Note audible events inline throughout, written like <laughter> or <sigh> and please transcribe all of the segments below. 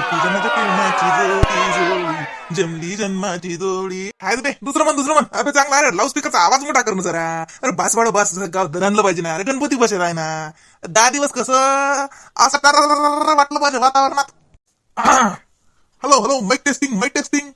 तुझ्या माझ्या प्रेमाची जोडी जोडी जमली जन्माची जोडी. हाय बे दुसरं म्हण दुसरं म्हण. अबे चांगला अरे लाऊड स्पीकरचा आवाज मोठा कर ना जरा. अरे बास वाढ बास. गाव धरणलं पाहिजे ना. अरे गणपती बसेल आहे ना. दहा दिवस कसं असं कर वाटलं पाहिजे वातावरणात. Hello hello mike testing mike testing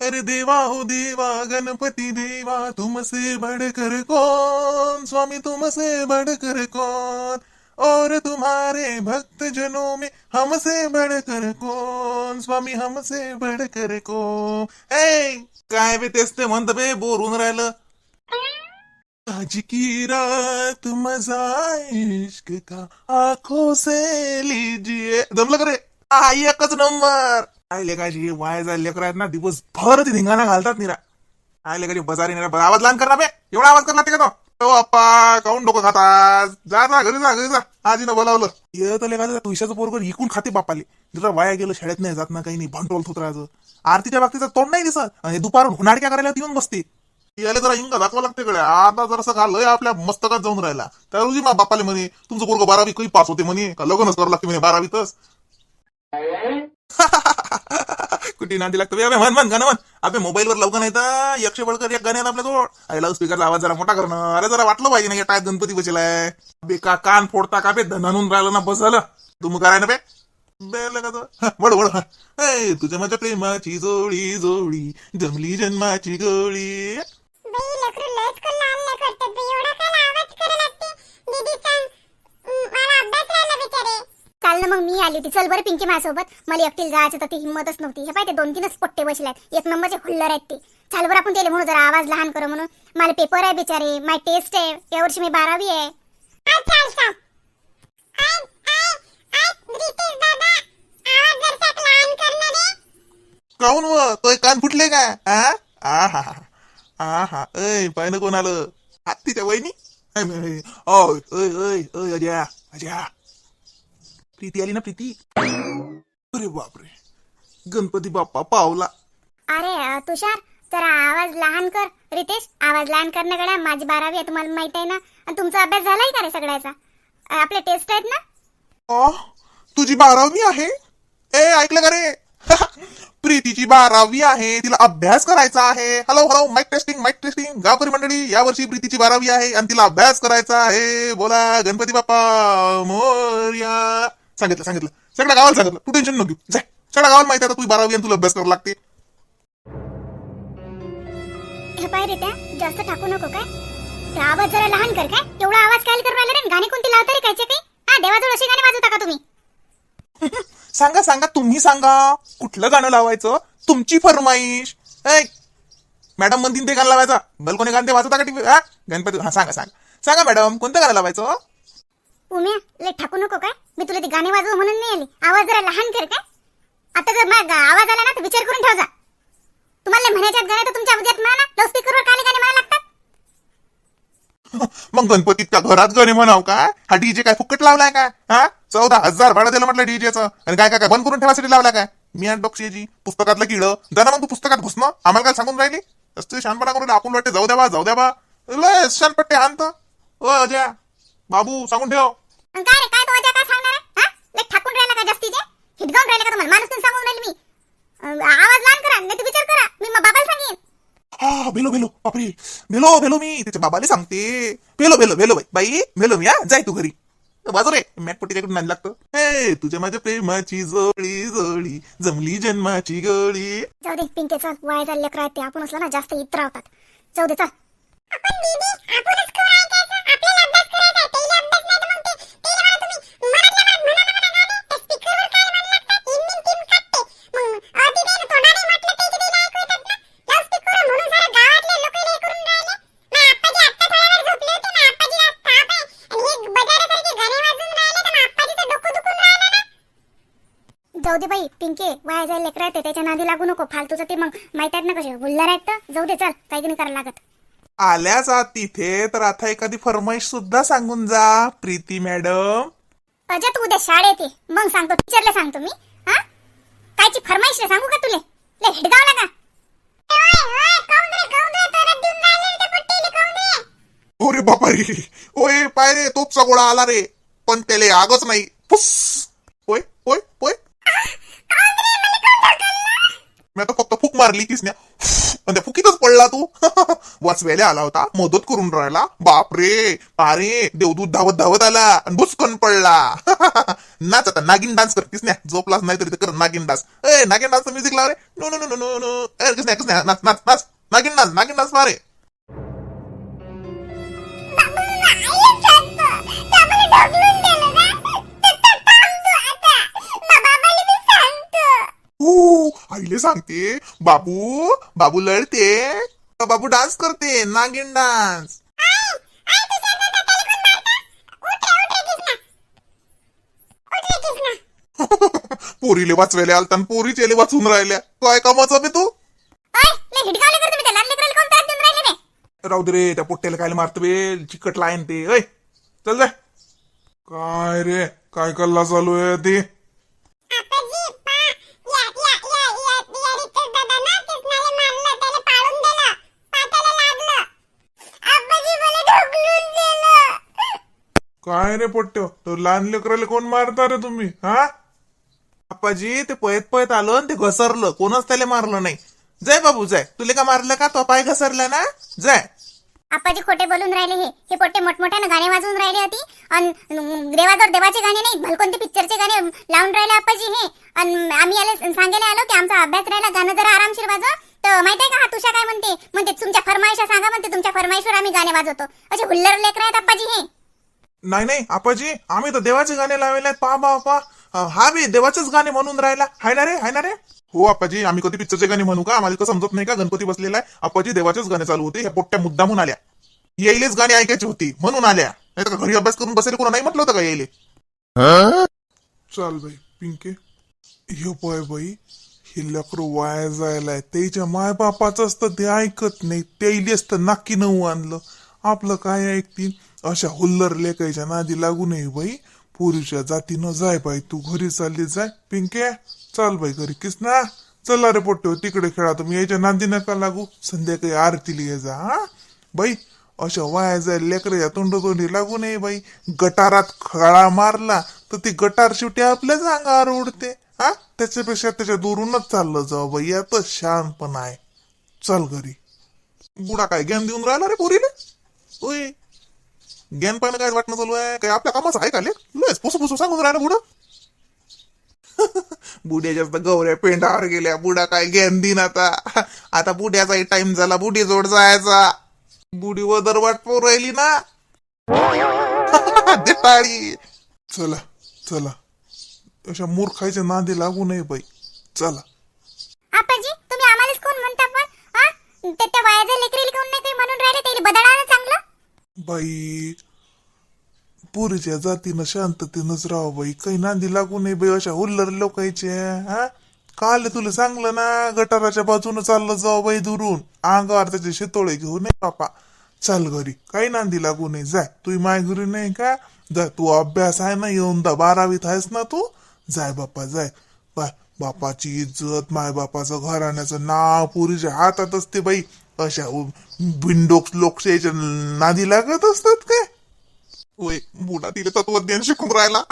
अरे देवा हो देवा गणपती देवा तुमसे बढ़कर कोण? स्वामी तुमसे बढ़कर कोण? और तुम्हारे भक्त जनों में हमसे बढ़कर कौन? स्वामी हमसे बढ़कर कौन? ए काय बे तेच ते म्हणत बे बोर होऊन राहिलं. आज की रात मजा इश्क का आंखों से लीजिए. जमलं का रे? हा एकच नंबर. काय लेकाची वाय जाय लेकर आहेत ना दिवसभर ती धिंगाणा घालतात निरा. काय लेकाची बजारी निरा आवाज लहान कर ना बे. एवढा आवाज करला ते का तो? अप्पा काऊन डोकं खातात जा जा घरी जा घरी जा. आजीनं बोलावलं. ये तर लेका तुळशाचं पोरगर इकून खाते बापाले जरा वाया गेलं शाळेत नाही जात ना काही नाही भंटोल थोतराचं. आरतीच्या बाबतीचं तोंड नाही दिसत. आणि दुपारून हुनाडक्या करायला येऊन बसते. याला जरा इंगा दाखवा लागते कडे आता जरासं का लय आपल्या मस्तकात जाऊन राहिला. त्या रोजी मा बापाले म्हणे तुमचं पोरग बारावी काही पास होते म्हणे? का लग्नच करावं लागते म्हणे बारावीतच? <laughs> कुठे नांदी लागतो? अबे म्हण म्हण गाणं म्हण. अबे मोबाईलवर लवकर नाही तर? एकशे बळकर एक गाण्यात आपल्या जवळ अरे लाऊड स्पीकरचा आवाज जरा मोठा करणं अरे जरा वाटलं पाहिजे ना या टायत गणपती बसलाय बे का कान फोडता का बे? धनानून राहिलं ना बस झालं तुम्ही कराय ना बे. बेलं का ए, तुझ्या माझ्या प्रेमाची जोडी जोडी. जमली जन्माची गोळी. मग मी आली होती. चल बरं पिंकी माझ्यासोबत. मला एकटीला जायचं तर ती हिंमतच नव्हती. हे पाहिजे दोन तीनच पट्टे बसल्यात एक नंबरचे हुल्लर आहेत ते. चाल बरं आपण त्याला म्हणू जरा आवाज लहान करू म्हणून. मला पेपर आहे बिचारे. माय टेस्ट आहे. यावर्षी मी बारावी आहे. काऊन व? तो कान फुटले का? आ? आ हा हा. हा. ऐ पाहिलं कोण आलं हत्तीच्या वहिनी? अजया. अजया. प्रीती आली ना प्रीती? अरे बापरे. गणपती बाप्पा पावला. अरे अ, तुषार जरा आवाज लहान कर. रितेश आवाज लहान करणं गड्या माझी बारावी आहे तुम्हाला माहीत आहे ना? आणि तुमचा अभ्यास झालाय का रे सगळ्याचा? अ, आपले टेस्ट आहेत ना? तुझी बारावी आहे? ए ऐकलं का रे? <laughs> प्रीतीची बारावी आहे तिला अभ्यास करायचा आहे. Hello hello mike testing mike testing गावकरी मंडळी यावर्षी प्रीतीची बारावी आहे आणि तिला अभ्यास करायचा आहे. बोला गणपती बाप्पा मोर्या. सांगितलं सांगितलं. सगळ्या गावाला सांगितलं. तू टेन्शन नको घेऊ. जाय सगळ्या गावाला माहिती आता तुझी बारावी आणि तुला अभ्यास करावा लागते. हे पाय रे त्या जास्त टाकू नको काय? ते आवाज जरा लहान कर काय? एवढा आवाज काय करून राहिला रे? गाणी कोणती लावता रे कायचे काही? हा देवाजवळ अशी गाणी वाजवता का तुम्ही? सांगा सांगा तुम्ही सांगा. कुठलं गाणं लावायचं? तुमची फरमाईश. ऐ मॅडम म्हणतील ते गाणं लावायचं. बलकोने गाणं ते वाजवता का टीव्ही? हा गणपती हा सांगा सांगा. सांगा मॅडम कोणतं गाणं लावायचं? उम्या ले ठाकू नको काय? मी तुला ते गाणे वाजव म्हणून नाही आली. आवाज जरा लहान कर काय? आता जर मग आवाज आला ना तर विचार करून ठेव तुम्हाला म्हणायच्यात गाणे तर तुमच्या उद्यात म्हणा ना. लाऊडस्पीकरवर काले गाणे म्हणा लागतात. मग गणपतीत का घरात गाणे म्हणाव का? हा डीजे काय फुकट लावलाय का? हा? चौदा हजार भाडं दिलं म्हटलं डीजेचं आणि काय काय काय बंद करून ठेवासाठी लावला काय? मी आणि डॉक्टरजी पुस्तकातलं किडं. जरा मग तू पुस्तकात घुसणं आम्हाला काय सांगून राहिली? तसं शानपणा करून आपण वाटते. जाऊ द्या बा जाऊ द्या बा. लय शानपट्टे हानत ओ अजया. बाबू सांगून ठेव. काय रे? काय तो अजा काय सांगणार आहे? हा? ले ठाकून राहिला का जास्तीचे? हिटगावून राहिला का तुम्हाला? माणूस तुम्ही सांगून राहिली मी. अं, आवाज लहान करा नाही तर विचार करा. मी मग बाबाला सांगेन. हा भेलो भेलो बापरे. भेलो भेलो मी. त्याच्या बाबाला सांगते. भेलो भेलो भेलो बाई. बाई भेलो मी हा. जाय तू घरी. बाजू रे. मॅटपट्टीच्याकडून नाही लागतं. हे तुझ्या माझ्या प्रेमाची जोडी जोडी. जमली जन्माची गोळी जाऊ दे पिंके चल वाया झाले लेकरं आहेत ते. आपण असलं ना जास्त इत्र होतात. जाऊ दे चल. आपण दीदी आपणच करायचं फालतूचं ते मग माहीत आहेत ना कसे? हुल्लर आहेत तर. जाऊ दे चल. काही नाही करायला लागत. आल्या जा तिथे तर आता एखादी फरमाईश सुद्धा सांगून जा प्रीती मॅडम. अजय तू उद्या शाळेत ये. मग सांगतो टीचरला सांगतो मी. हा? कायची फरमाईश रे सांगू का तुले? ले हेडगावला का? अरे बापा रे ओय पाय रे तोच गोळा आला रे. पण त्याले आगच नाही. फुस. होय होय होय मी आता फक्त फुक मारली किसन्या आणि त्या फुकीतच पडला तू. <laughs> वाचवायला आला होता मदत करून राहिला. बापरे अरे देवदूत धावत धावत आला आणि भुसकन पडला. <laughs> नाच आता नागिन डान्स कर. किसन्या झोपलाच नाही तरी कर नागिन डान्स. ए नागिन डान्स म्युझिक लाव रे. No no no no no no. ए किसन्या नाच नाच नाच. नागिन डान्स नागिन डान्स मारे. हो आईले सांगते बाबू बाबू लढते. बाबू डान्स करते नागिन डान्स. <laughs> पोरीले वाचवायला आलता आणि पोरीचेले वाचून राहिल्या. काय कामाचा बे तू? राहू दे रे त्या पोट्ट्याला काय मारतो बे? चिकट लाईन ते. ऐ चल जाय काय रे? काय कल्ला चालू आहे ते? काय रे पोट्ट्यो तो लहान लेकराला कोण मारता रे तुम्ही हा? आप्पाजी ते पळत पळत आलो आणि ते घसरलं. कोणच त्याला मारलं नाही. जय बाबू जय. तुला का मारलं का? तो पाय घसरला ना? जय. आप्पाजी खोटे बोलून राहिले हे. हे पोटे मोठमोठ्यानं गाणे वाजवून राहिले होती आणि देवाजवळ देवाचे गाणे नाही भलकोणते पिक्चरचे गाणे लावून राहिले आपाजी हे. आणि आम्ही आले सांगायला आलो की आमचा अभ्यास राहिला गाणं जरा आरामशीर वाजव. तर माहीत आहे का हा तुषा काय म्हणते? म्हणते तुमच्या फरमाईशा सांगा म्हणते तुमच्या फरमाईशवर आम्ही गाणे वाजवतो. असे हुल्लर लेकर आहेत आप्पाजी हे. नाही नाही आपाजी आम्ही तर देवाचे गाणे लावले पा पा पा. हा बी देवाचेच गाणे म्हणून राहिला. हाय ना रे हाय ना रे? हो आपाजी आम्ही कधी पिक्चरचे गाणे म्हणू का? आम्हाला का समजत नाही का? गणपती बसलेला आहे. आपाजी देवाचेच गाणे चालू होते. ह्या पोट्ट्या मुद्दामून आल्या. येईलेच गाणी ऐकायची होती म्हणून आल्या. नाही तर घरी अभ्यास करून बसेल कोणा नाही म्हटलं होतं का येईले? चाल बाई पिंके. हे पाय बाई हे लेकरू वाया जायलाय त्याच्या मायबापाच तर ते ऐकत नाही. त्याइलेच तर नक्की नऊ आणलं. आपलं काय ऐकतील? अशा हुल्लर लेकायच्या नादी लागू नये बाई. पोरीच्या जातीनं जाय बाई. तू घरी चालली जाय. पिंके चाल बाई घरी. किस ना चला रे पोट्टे तिकडे खेळा. तुम्ही यायच्या नांदी नका लागू. संध्याकाळी आरतीला ये जा हा? बाई अशा वाया जाय लेकराच्या तोंडतोंडी लागू नये बाई. गटारात खळा मारला तर ती गटार शेवटी आपल्याच अंगावर उडते हा? त्याच्यापेक्षा त्याच्या दुरूनच चाललं जाऊ बाई. आता शानपण आहे. चल घरी. बुडा काय ज्ञान देऊन राहिला रे पोरीला? ओय. ज्ञान पाहिलं काय वाटणं चालू आहे? काय आपल्या कामाचं आहे का ले लस पुसू पुसू सांगून राहिला बुडं <laughs> बुड्या जास्त गौऱ्या पेंडावर गेल्या. बुडा काय ज्ञान दिन आता? आता बुड्याचाही टाइम झाला बुडी जोड जायचा. बुडी वदर वाट पोर राहिली ना. <laughs> देताळी चला चला. अशा मूर्खाच्या नादी लागू नये बाई. चला. आपाजी तुम्ही आम्हालाच कोण म्हणता पण हा? ते त्या वायाच्या लेकरीला कोण नाही काही म्हणून राहिले ते बदला ना चांगलं? बाई पुरीच्या जातीनं शांततेनंच राहा बाई. काही नांदी लागू नये बाई अशा हुल्लर लोकायचे हा? काल तुला सांगलं ना गटाराच्या बाजूनं चाललं जाऊ बाई दुरून. अंगावर त्याचे शितोळे घेऊ नये बापा. चाल घरी काही नांदी लागू नये. जाय तुही माय घरी नाही का? जाय तू अभ्यास आहे ना येऊन दा बारावीत आहेस ना तू? जाय बापा जाय बाय बापाची इज्जत माय बापाचं घराण्याचं नाव पुरीच्या हातात असते बाई. अशा बिंडोक लोकशाहीच्या नादी लागत असतात काय होय बुडा तिले तत्वज्ञान शिकून राहिला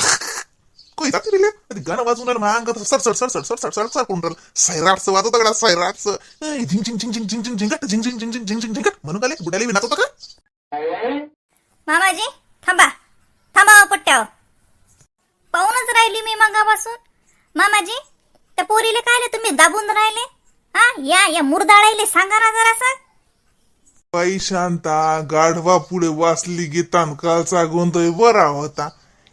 कोयता तिले गाणं वाजून राहिलं माझ्या अंगात सर sir sir sir sir sir sir sir कोण राहिलं सैराटचं वाजवतं गडा सैराटचं झिंग झिंग झिंग झिंग झिंग झिंग झिंगट झिंग झिंग झिंग झिंग झिंग झिंग झिंगट म्हणून काय बुडाले विनात होता का मामाजी थांबा थांबा हो पट्ट्यावर पाहूनच राहिली मी मगापासून मामाजी त्या पोरीले कायले तुम्ही दाबून राहिले हा या या मुरदाळाईले सांगा ना जरासा बाई शांता गाढवा पुढे वाचली गीतान कालचा गोंधळ बरा होता.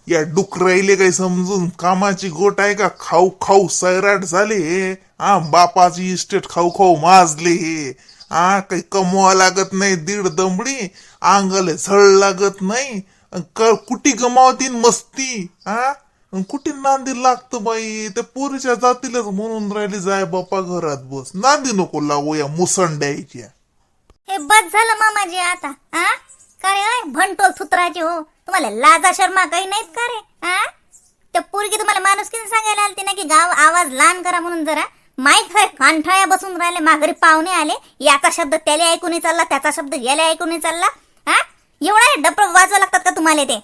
या डुकराईले काही समजून कामाची गोट आहे का? खाऊ खाऊ सैराट झाले. हे हा बापाची इस्टेट खाऊ खाऊ माजले. हे हा काही कमवा लागत नाही दीड दमडी. अंगाला झळ लागत नाही. अन क- कुटी गमावतीन मस्ती. हा कुठे कुटी नांदी लागतं बाई. ते पोरीच्या जातीलच म्हणून राहिली जाय बापा घरात बस. नांदी नको लागू या मुसंड्याच्या हे बस झालं मामाजी आता हा का रे भंटोल थुत्राचे हो. तुम्हाला लाजा शर्मा काही नाहीत का रे हा त्या पोरगी तुम्हाला माणूस किती सांगायला आलती ना की गाव आवाज लहान करा म्हणून जरा. माईक आहे कांठाळ्या बसून राहिले माघारी पाहुणे आले. याचा शब्द त्याला ऐकून चालला त्याचा शब्द याला ऐकून चालला हा एवढा डप वाजवा लागतात का तुम्हाला ते?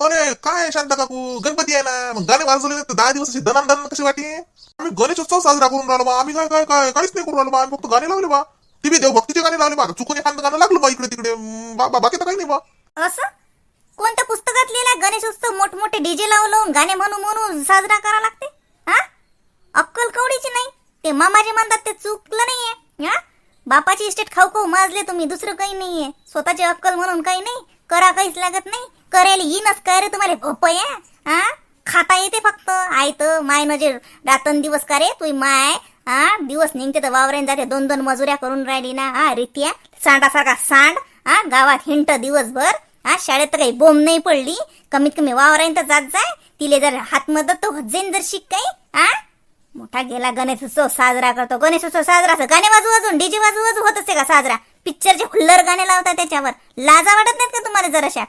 अरे काय शांता काकू? गणपती आहे ना मग गाणे वाजवले तर दहा दिवस दनान दन कशी वाटी? आम्ही गणेशोत्सव साजरा करून राहिलो बा. आम्ही काय काय काय काहीच नाही करून राहिलो बा. आम्ही फक्त गाणे लावले बा. ती बी देवभक्तीचे गाणे लावले बघा. चुकून एखादं गाणं लागलं बा इकडे तिकडे. बाकी तर काही नाही बा. असं? कोणत्या पुस्तकात लिहिला गणेश उत्सव मोठमोठे डीजे लावलं लावून गाणे म्हणू म्हणून साजरा करा लागते? हा? अक्कल कवडीची नाही. ते मामाजी म्हणतात ते चुकलं नाहीये. हा? बापाची इस्टेट खाऊ खाऊ माजले तुम्ही. दुसरं काही नाहीये. स्वतःची अक्कल म्हणून काही नाही. करा काहीच लागत नाही. करायला येईनच काय रे तुम्हाला भोपय? हा? खाता येते फक्त. आयत माय नजर. रातन दिवस का रे? तुही माय हा दिवस निघते तर वावरान जाते. दोन दोन मजुऱ्या करून राहिली ना हा रित्या. सांडासारखा सांड हा गावात हिंट दिवसभर. हा शाळेत तर काही बोंब नाही पडली. कमीत कमी वावरायन तर जात जाय. तिले जर हात मदत तर होत जाईन जर शिक काही हा मोठा गेला गणेश उत्सव साजरा करतो. गणेश उत्सव साजरा असं गाणे वाजू वाजून डीजे वाजू वाजू होत असते का साजरा? पिक्चरचे खुल्लर गाणे लावतात त्याच्यावर. लाजा वाटत नाहीत का तुम्हाला जराशा?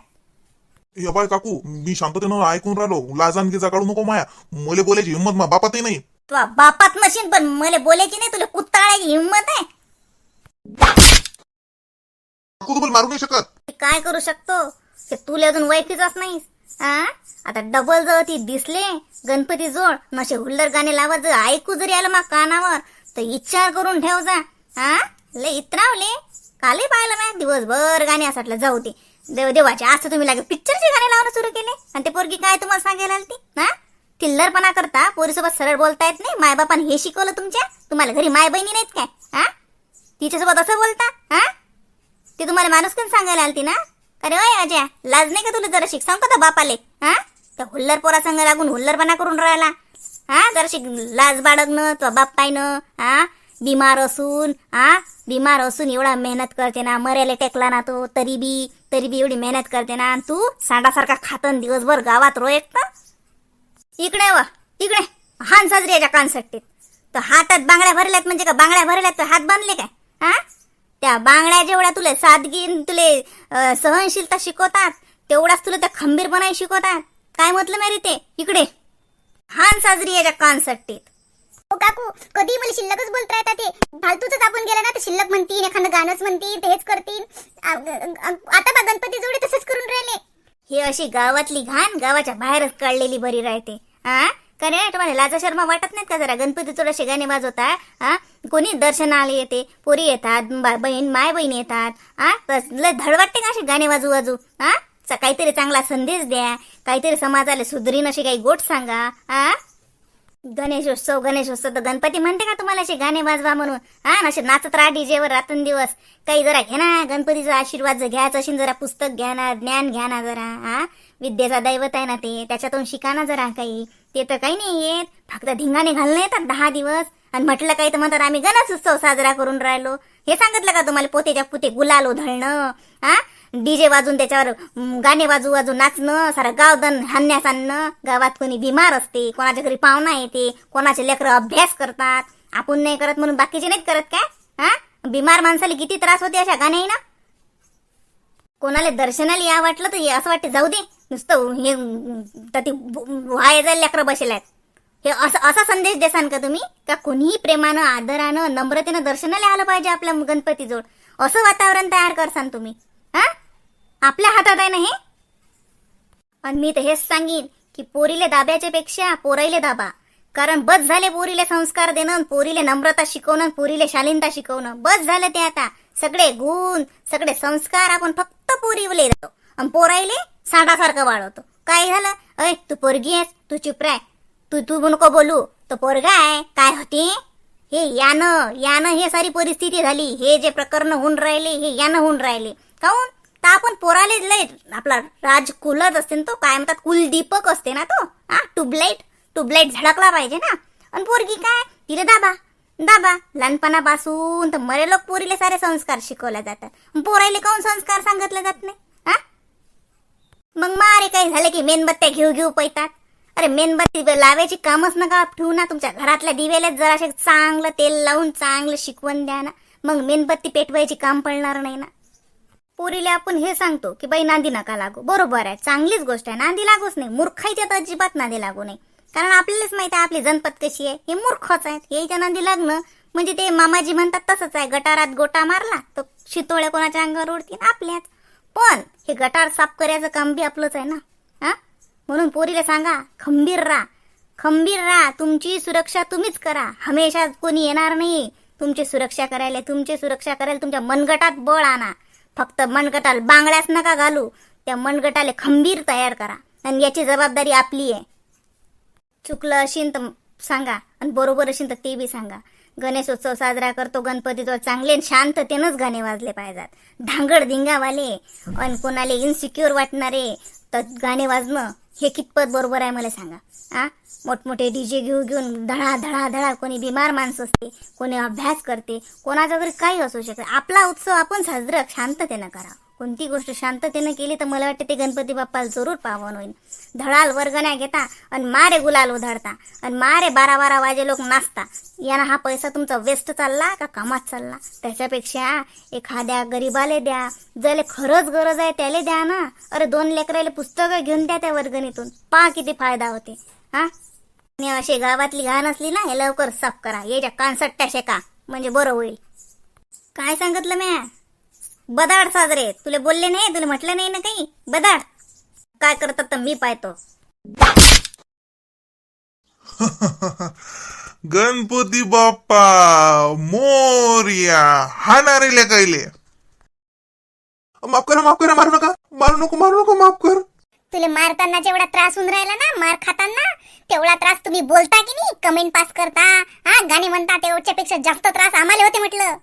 हे बाय काकू मी शांततेनं ऐकून राहिलो. लाजान गिजा काढू नको माया. मले बोलायची हिंमत मा बापातही नाही. तुला बापात नशीन पण मला बोलायची नाही तुला कुत्ताळायची हिंमत आहे? मारू नाही शकत. मी काय करू शकतो? ते तुला अजून वैकीचाच नाही हा आता डबल जर ती दिसले गणपती जोड नसे हुल्लर गाणे लावत जर ऐकू जरी आलं मग कानावर तर विचार करून ठेव जा हा लय इतरावले. कालही पाहिलं ना दिवसभर गाणे असटलं जाऊ ते देव देवाचे तर तुम्ही लागे पिक्चरचे गाणे लावणं सुरू केले. आणि ते पोरगी काय तुम्हाला सांगायला आलती हा? किल्लरपणा करता पोरीसोबत सरळ बोलता येत नाही? मायबापान हे शिकवलं तुमच्या? तुम्हाला घरी माय बहिणी नाहीत काय? हा? तिच्यासोबत असं बोलता? हा? ती तुम्हाला माणूस पण सांगायला आलती ना? अरे वय अजय लाज नाही का तुला जरा शिक सांगतो का बापाले? हा? त्या हुल्लर पोरा संग लागून हुल्लरपणा करून राहिला. हा? जरा शिक लाज बाळगणं तो बाप पायनं हा? बिमार असून हा? बिमार असून एवढा मेहनत करते ना मरेले टेकला ना तो तरी बी तरी बी एवढी मेहनत करते ना आणि तू सांडासारखा खातन दिवसभर गावात रो एकटा इकडे व इकडे हान साजरी याच्या कानसट्टीत. तर हातात बांगड्या भरल्यात म्हणजे का? बांगड्या भरल्यात तर हात बांधले काय? हा? त्या बांगड्या जेवढ्या तुले सादगी न तुले सहनशीलता शिकवतात तेवढाच तुला त्या खंबीरपणाही शिकवतात. काय म्हटलं नाही रे ते? इकडे हान साजरी याच्या कानसट्टीत. हो काकू कधी मला शिल्लकच बोलत राहतात ते. फालतूच आपण गेलं ना तर शिल्लक म्हणतील एखादं गाणंच म्हणतील तेच करतील. आता बा गणपती जोडी तसंच करून राहिले. ही अशी गावातली घाण गावाच्या बाहेरच काढलेली बरी राहते. हा? कारण तुम्हाला लाजा शर्मा वाटत नाहीत का जरा? गणपती थोडेसे गाणे वाजवता हा? कोणी दर्शनाला येते पोरी येतात बहीण माय बहीण येतात हा? लय धड वाटते का असे गाणे वाजू वाजू? हा? काहीतरी चांगला संदेश द्या काहीतरी समाजाला सुधरीन अशी काही गोट सांगा हा? गणेशोत्सव गणेशोत्सव तर गणपती म्हणते का तुम्हाला असे गाणे वाजवा म्हणून? हा? असे नाचत राहा डीजेवर रात्रंदिवस काही जरा घ्या ना गणपतीचा आशीर्वाद घ्यायचा असेल जरा पुस्तक घ्या ना ज्ञान घ्या ना जरा हा? विद्येचा दैवत आहे ना ते त्याच्यातून शिका ना जरा काही. ते तर काही नाही येत. फक्त धिंगाणे घालणं येतात दहा दिवस. आणि म्हटलं काही तर म्हणतात आम्ही गणेश उत्सव साजरा करून राहिलो. हे सांगितलं का तुम्हाला पोतेच्या पुते गुलाल उधळणं हा डीजे वाजून त्याच्यावर गाणे वाजू वाजू नाचणं सारं गाव दन हाणण्यास आणणं. गावात कोणी बिमार असते कोणाच्या घरी पाहुणा येते कोणाचे लेकरं अभ्यास करतात. आपण नाही करत म्हणून बाकीचे नाहीत करत काय? हा बिमार माणसाला किती त्रास होते अशा गाण्या ना कोणाला दर्शनाला या वाटलं तर असं वाटते जाऊ दे. नुसतं हे तर ते व्हाय लेकरं बसेल आहेत. हे असं असा संदेश देसान का तुम्ही? का कोणीही प्रेमानं आदरानं नम्रतेनं दर्शनाला आलं पाहिजे आपल्या गणपतीजवळ? असं वातावरण तयार करसान तुम्ही. हा? आपल्या हातात आहे ना हे? आणि मी तर हेच सांगीन की पोरीले दाब्याच्या पेक्षा पोराईले दाबा. कारण बस झाले पोरीले संस्कार देणं पोरीले नम्रता शिकवणं पोरीले शालीनता शिकवणं. बस झालं ते आता. सगळे गुण सगळे संस्कार आपण फक्त पोरीवले देतो. आणि पोराईले सांडासारखं वाढवतो. काय झालं? अय तू पोरगी आहेस तू चुप राय तू तू नको बोलू. तो पोरगा आहे. काय होते? हे यानं यानं हे सारी परिस्थिती झाली. हे जे प्रकरण होऊन राहिले हे यानं होऊन राहिले. काहून? तर आपण पोराले लय आपला राजकुलच असते ना तो. काय म्हणतात? कुलदीपक असते ना तो. हा ट्यूबलाईट. ट्यूबलाईट झडकला पाहिजे ना. आणि पोरगी काय? तिला दाबा. दाबा. लहानपणापासून तर मरे लोक पोरीले सारे संस्कार शिकवले जातात. पोरायले काऊन संस्कार सांगितले जात नाही? मग मारे काही झाले की मेणबत्त्या घेऊ घेऊ पैतात अरे मेणबत्ती लावायची कामच नका ठेवू ना तुमच्या घरातल्या दिव्याला जराशे चांगलं तेल लावून चांगलं शिकवण द्या ना मग मेणबत्ती पेटवायची काम पडणार नाही ना. पोरीला आपण हे सांगतो की बाई नांदी नका लागू. बरोबर आहे चांगलीच गोष्ट आहे. नांदी लागूच नाही मूर्खाईच्या तर अजिबात नांदी लागू नाही. कारण आपल्यालाच माहिती आहे आपली जनपद कशी आहे. हे मूर्खच आहेत. याच्या नांदी लागणं म्हणजे ते मामाजी म्हणतात तसंच आहे. गटारात गोटा मारला तर शितोळ्या कोणाच्या अंगावर उडतील? आपल्याच. पण हे गटार साफ करायचं काम बी आपलंच आहे ना? हा? म्हणून पोरीला सांगा खंबीर राहा. खंबीर राहा. तुमची सुरक्षा तुम्हीच करा. हमेशा कोणी येणार नाही. तुमची सुरक्षा करायला तुमची सुरक्षा करायला तुमच्या मनगटात बळ आणा. फक्त मनगटाला बांगड्याच नका घालू. त्या मनगटाला खंबीर तयार करा. आणि याची जबाबदारी आपली आहे. चुकलं असेल तर सांगा. आणि बरोबर असेल तर ते बी सांगा. गणेशोत्सव साजरा करतो गणपतीजवळ चांगले शांततेनंच गाणे वाजले पाहिजेत. धांगड धिंगावाले आणि कोणाले इन्सिक्युअर वाटणारे तर गाणे वाजणं हे कितपत बरोबर आहे मला सांगा. आ? मोठमोठे डीजे घेऊ घेऊन धडा धडा धडा कोणी बिमार माणसं असते कोणी अभ्यास करते कोणाचा तरी काही असू शकते आपला उत्सव आपण साजरा शांततेनं करा कोणती गोष्ट शांततेनं केली तर मला वाटते ते गणपती बाप्पाला जरूर पावन होईल. धडाल वर्गण्या घेता आणि मारे गुलाल उधळता आणि मारे बारा बारा वाजे लोक नाचता. यानं हा पैसा तुमचा वेस्ट चालला का कामात चालला? त्याच्यापेक्षा एखाद्या गरीबाले द्या ज्याला खरंच गरज आहे त्याला द्या ना. अरे दोन लेकराले पुस्तकं घेऊन द्या त्या वर्गणीतून. पहा किती फायदा होते. हा? आणि अशी गावातली घाण असली ना हे लवकर साफ करा. याच्या कानसट्ट्या शेका. म्हणजे बरं होईल. काय सांगितलं म्या? बदाड साजरे. तुला बोलले नाही तुला म्हटलं नाही ना काही? बदाड. काय करतात तर मी पाहतो. <laughs> गणपती बाप्पा मोर्या. हाणारे कैले. माफ करा माफ करा मारू नका. मारू नको मारू नको माफ कर. तुला मारताना जेवढा त्रास होऊन राहिला ना मार खाताना तेवढा त्रास तुम्ही बोलता की नाही? कमेंट पास करता. हा गाणे म्हणता तेवढ्यापेक्षा जास्त त्रास आम्हाला होते म्हटलं.